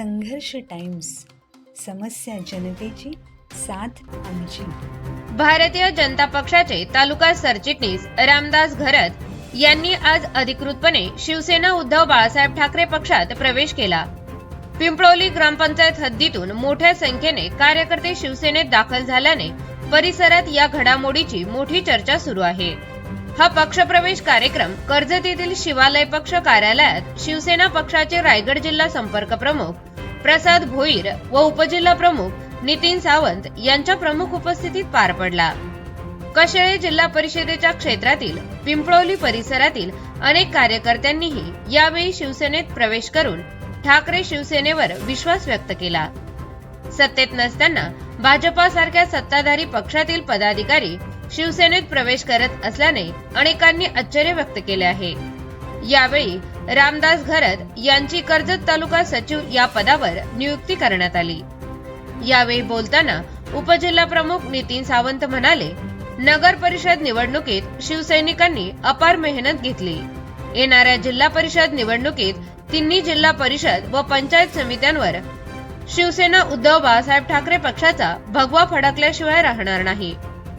संघर्ष टाइम्स समस्या जनतेची साथ आमची. भारतीय जनता पक्षाचे तालुका सरचिटणीस रामदास घरत यांनी आज अधिकृतपणे शिवसेना उद्धव बाळासाहेब ठाकरे पक्षात प्रवेश केला. पिंपळोली ग्रामपंचायत हद्दीतून मोठ्या संख्येने कार्यकर्ते शिवसेनेत दाखल झाल्याने परिसरात या घडामोडीची मोठी चर्चा सुरू आहे. हा पक्षप्रवेश कार्यक्रम कर्जत येथील शिवालय पक्ष कार्यालयात शिवसेना पक्षाचे रायगड जिल्हा संपर्क प्रमुख प्रसाद भोईर व उपजिल्हा प्रमुख नितीन सावंत यांच्या प्रमुख उपस्थितीत पार पडला. कशेळे जिल्हा परिषदेच्या क्षेत्रातील पिंपळोली परिसरातील अनेक कार्यकर्त्यांनीही यावेळी शिवसेनेत प्रवेश करून ठाकरे शिवसेनेवर विश्वास व्यक्त केला. सत्तेत नसताना भाजपासारख्या सत्ताधारी पक्षातील पदाधिकारी शिवसेनेत प्रवेश करत असल्याने अनेकांनी आश्चर्य व्यक्त केले आहे. यावेळी रामदास घरत यांची कर्जत तालुका सचिव या पदावर नियुक्ती करण्यात आली. यावेळी बोलताना उपजिल्हा प्रमुख नितीन सावंत म्हणाले नगर परिषद निवडणुकीत शिवसैनिकांनी अपार मेहनत घेतली. येणाऱ्या जिल्हा परिषद निवडणुकीत तिन्ही जिल्हा परिषद व पंचायत समित्यांवर शिवसेना उद्धव बाळासाहेब ठाकरे पक्षाचा भगवा फडकल्याशिवाय राहणार नाही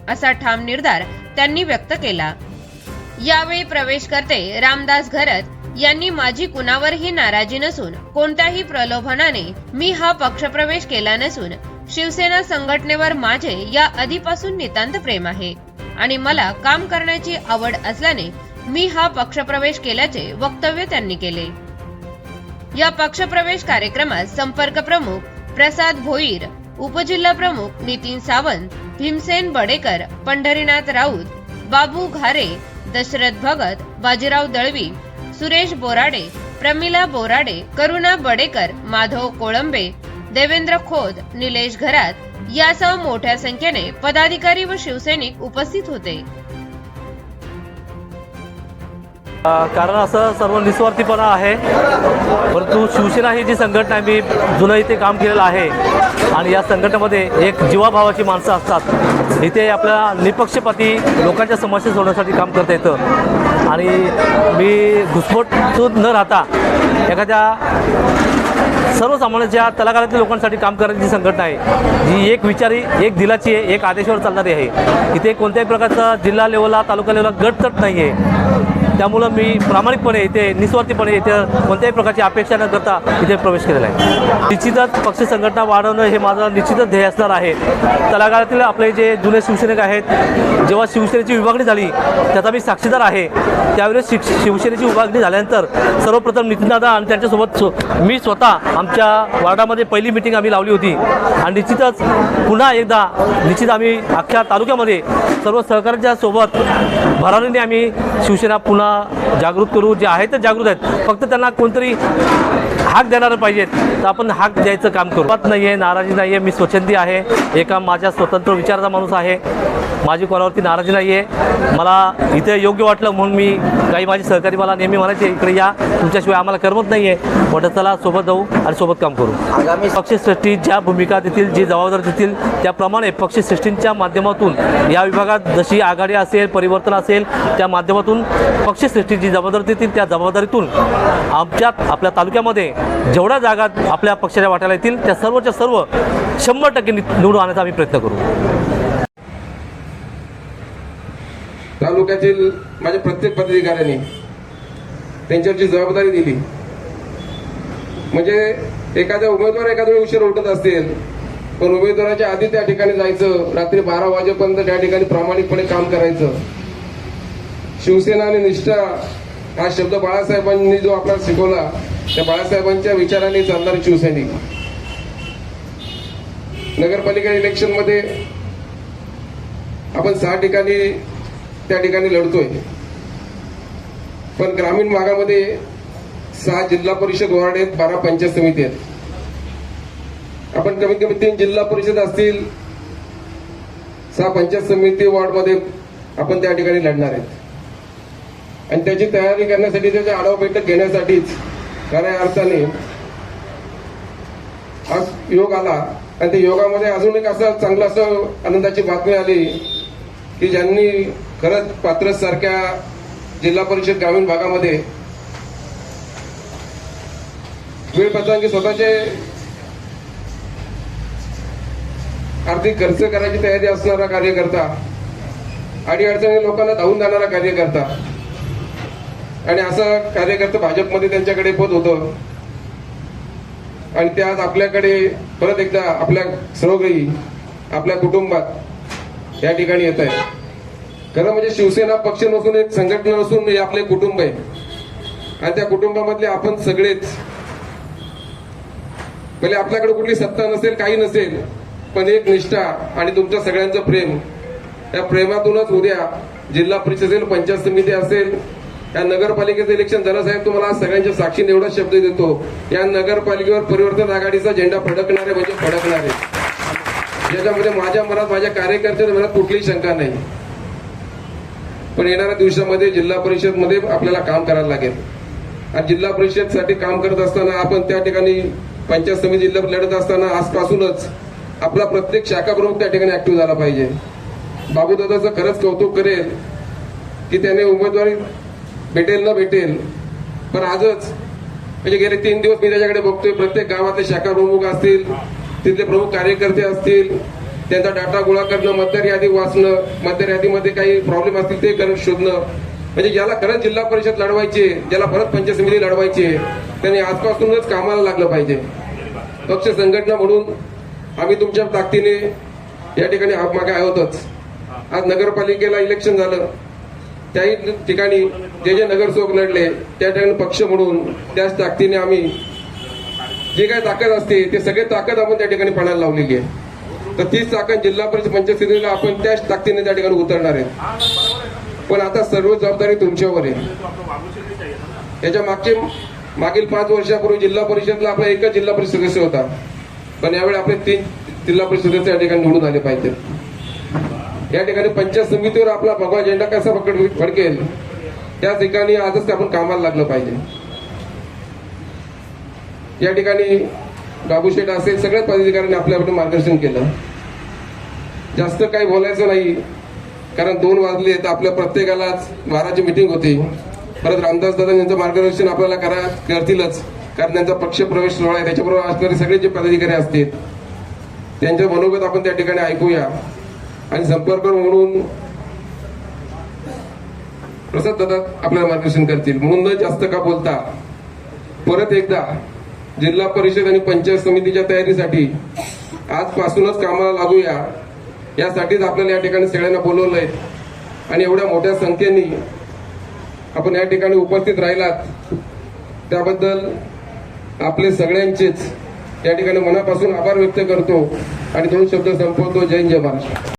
असा ठाम निर्धार त्यांनी व्यक्त केला. यावेळी प्रवेश करते रामदास घरत यांनी माझी कुणावरही नाराजी नसून कोणत्याही प्रलोभनाने मी हा पक्षप्रवेश केला नसून शिवसेना संघटनेवर माझे या आधीपासून नितांत प्रेम आहे. आणि मला काम करण्याची आवड असल्याने मी हा पक्षप्रवेश केल्याचे वक्तव्य त्यांनी केले. या पक्षप्रवेश कार्यक्रमात संपर्क प्रमुख प्रसाद भोईर उपजिल्हा प्रमुख नितीन सावंत भीमसेन बडेकर पंढरीनाथ राऊत बाबू घारे दशरथ भगत बाजीराव दळवी सुरेश बोराडे प्रमिला बोराडे करुणा बडेकर माधव कोळंबे देवेंद्र खोद निलेश घरात यासह मोठ्या संख्येने पदाधिकारी व शिवसैनिक उपस्थित होते. कारण असं सर्व निस्वार्थीपणा आहे. परंतु शिवसेना ही जी संघटना आहे मी जुनं इथे काम केलेलं आहे आणि या संघटनेमध्ये एक जीवाभावाची माणसं असतात. इथे आपल्या निपक्षपाती लोकांच्या समस्या सोडवण्यासाठी काम करता येतं. आणि मी घुसमटून न राहता एखाद्या सर्वसामान्यांच्या तलाकारातील लोकांसाठी काम करण्याची संघटना आहे जी एक विचारी एक दिलाची आहे एक आदेशावर चालणारी आहे. इथे कोणत्याही प्रकारचा जिल्हा लेवलला तालुका लेवलला गटतट नाही आहे त्यामुळं मी प्रामाणिकपणे इथे निस्वार्थीपणे इथे कोणत्याही प्रकारची अपेक्षा न करता इथे प्रवेश केलेला आहे. निश्चितच पक्ष संघटना वाढवणं हे माझं निश्चितच ध्येय असणार आहे. तलागाळातील आपले जे जुने शिवसैनिक आहेत जेव्हा शिवसेनेची विभागणी झाली त्याचा मी साक्षीदार आहे. त्यावेळेस शिक शिवसेनेची विभागणी झाल्यानंतर सर्वप्रथम नितीनदादा आणि त्यांच्यासोबत मी स्वतः आमच्या वार्डामध्ये पहिली मिटिंग आम्ही लावली होती. आणि निश्चितच पुन्हा एकदा निश्चित आम्ही अख्ख्या तालुक्यामध्ये सर्व सहकाऱ्यांच्या सोबत भरारीने आम्ही शिवसेना पुन्हा जागृत करू जे आहेत ते जागृत आहेत. फक्त त्यांना कोणतरी हाक देणारं पाहिजेत तर आपण हाक द्यायचं काम करू. बात नाही आहे नाराजी नाही आहे मी स्वच्छंदी आहे. एका माझ्या स्वतंत्र विचाराचा माणूस आहे. माझी कोणावरती नाराजी नाही आहे मला इथे योग्य वाटलं म्हणून मी काही माझे सहकारी मला नेहमी म्हणायचे इकडे या तुमच्याशिवाय आम्हाला करमत नाही आहे म्हटलं चला सोबत जाऊ आणि सोबत काम करू. आगामी पक्षश्रेष्ठी ज्या भूमिका देतील जी जबाबदारी देतील त्याप्रमाणे पक्षश्रेष्ठींच्या माध्यमातून या विभागात जशी आघाडी असेल परिवर्तन असेल त्या माध्यमातून पक्षश्रेष्ठी जी जबाबदारी देतील त्या जबाबदारीतून आमच्यात आपल्या तालुक्यामध्ये जेवढ्या जागा आपल्या पक्षाच्या वाट्याला येतील त्या सर्वच्या सर्व शंभर टक्के निवडून आणण्याचा आम्ही प्रयत्न करू. तालुक्यातील माझ्या प्रत्येक पदाधिकाऱ्यांनी त्यांच्यावर जी जबाबदारी दिली. म्हणजे एखाद्या उमेदवार एखाद्या वेळी उशीर उठत असतील पण उमेदवाराच्या आधी त्या ठिकाणी जायचं रात्री बारा वाजेपर्यंत त्या ठिकाणी प्रामाणिकपणे काम करायचं. शिवसेना आणि निष्ठा हा शब्द बाळासाहेबांनी जो आपल्याला शिकवला त्या बाळासाहेबांच्या विचाराने चालणारे शिवसैनिक. नगरपालिका इलेक्शनमध्ये आपण सहा ठिकाणी त्या ठिकाणी लढतोय. पण ग्रामीण भागामध्ये सहा जिल्हा परिषद वॉर्ड आहेत बारा पंचायत समिती आहेत. आपण कमीत कमी तीन जिल्हा परिषद असतील सहा पंचायत समिती वॉर्डमध्ये आपण त्या ठिकाणी लढणार आहेत. आणि त्याची तयारी करण्यासाठी त्याची आढावा बैठक घेण्यासाठीच खऱ्या अर्थाने आज योग आला. आणि त्या योगामध्ये अजून एक असं चांगलं असं आनंदाची बातमी आली की ज्यांनी खरंच पात्र सारख्या जिल्हा परिषद ग्रामीण भागामध्ये वेळ स्वतःचे आर्थिक खर्च करायची तयारी असणारा कार्यकर्ता आणि अडचणी लोकांना धावून जाणारा कार्यकर्ता आणि असं कार्यकर्ता भाजपमध्ये त्यांच्याकडे पद होतं. आणि ते आज आपल्याकडे परत एकदा आपल्या सहगही आपल्या कुटुंबात या ठिकाणी येत आहे खरं म्हणजे शिवसेना पक्ष नसून एक संघटना नसून हे आपले कुटुंब आहे. आणि त्या कुटुंबामधले आपण सगळेच पहिले आपल्याकडे कुठली सत्ता नसेल काही नसेल पण एक निष्ठा आणि तुमच्या सगळ्यांचं प्रेम. त्या प्रेमातूनच उद्या जिल्हा परिषद असेल पंचायत समिती असेल या नगरपालिकेचं इलेक्शन झालं साहेब तुम्हाला आज सगळ्यांच्या साक्षीने एवढा शब्द देतो. या नगरपालिकेवर परिवर्तन आघाडीचा झेंडा फडकणारे म्हणजे फडकणार. ज्याच्यामध्ये माझ्या मनात माझ्या कार्यकर्त्यांच्या मनात कुठलीही शंका नाही. पण येणाऱ्या दिवसामध्ये जिल्हा परिषदमध्ये आपल्याला काम करायला लागेल. आणि जिल्हा परिषदसाठी काम करत असताना आपण त्या ठिकाणी पंचायत समिती जिल्हा लढत असताना आजपासूनच आपला प्रत्येक शाखा प्रमुख त्या ठिकाणी ऍक्टिव्ह झाला पाहिजे. बाबूदादाचं खरंच कौतुक करेल की त्याने उमेदवारी भेटेल न भेटेल. पण आजच म्हणजे गेले तीन दिवस मी त्याच्याकडे बघतोय प्रत्येक गावातले शाखा प्रमुख असतील तिथले प्रमुख कार्यकर्ते असतील त्यांचा डाटा गोळा करणं मतदार यादी वाचणं मतदार यादीमध्ये काही प्रॉब्लेम असतील ते करणं शोधणं. म्हणजे ज्याला खरंच जिल्हा परिषद लढवायचे ज्याला परत पंचायत समिती लढवायची त्यांनी आजपासूनच कामाला लागलं पाहिजे. पक्ष संघटना म्हणून आम्ही तुमच्या ताकदीने या ठिकाणी मागे आहोतच. आज नगरपालिकेला इलेक्शन झालं. त्याही ठिकाणी जे जे नगरसेवक लढले त्या ठिकाणी पक्ष म्हणून त्याच ताकदीने आम्ही जे काही ताकद असते ते सगळे ताकद आपण त्या ठिकाणी पाण्याला लावलेली आहे. तर तीच ताकद जिल्हा परिषद पंचायत समितीला आपण त्याच ताकदीने त्या ठिकाणी उतरणार आहेत पण आता सर्व जबाबदारी तुमच्यावर आहे. याच्या मागचे मागील पाच वर्षापूर्वी जिल्हा परिषदला आपला एकच जिल्हा परिषद सदस्य होता. पण यावेळी आपले तीन जिल्हा परिषद सदस्य या ठिकाणी निवडून आले पाहिजेत. या ठिकाणी पंचायत समितीवर आपला भगवा झेंडा कसा पकड फडकेल त्या ठिकाणी आजच आपण कामाला लागलं पाहिजे. या ठिकाणी बाबूशेठ असेल सगळ्याच पदाधिकाऱ्यांनी आपल्याकडे मार्गदर्शन केलं. जास्त काही बोलायचं नाही कारण दोन वाजले तर आपल्या प्रत्येकालाच बाराची मिटिंग होती. परत रामदास दादा यांचं मार्गदर्शन आपल्याला करा करतीलच कारण त्यांचा पक्ष प्रवेश सोहळा आहे. त्याच्याबरोबर असणारे सगळे जे पदाधिकारी असतील त्यांच्या मनोगत आपण त्या ठिकाणी ऐकूया. आणि संपर्क म्हणून प्रसाद दादा आपल्याला मार्गदर्शन करतील. म्हणून न जास्त का बोलता परत एकदा जिल्हा परिषद आणि पंचायत समितीच्या तयारीसाठी आजपासूनच कामाला लागूया. यासाठीच आपल्याला या ठिकाणी सगळ्यांना बोलवलंय. आणि एवढ्या मोठ्या संख्येने आपण या ठिकाणी उपस्थित राहिलात. त्याबद्दल आपले सगळ्यांचेच या ठिकाणी मनापासून आभार व्यक्त करतो. आणि दोन शब्द संपवतो. जय जय महाराष्ट्र.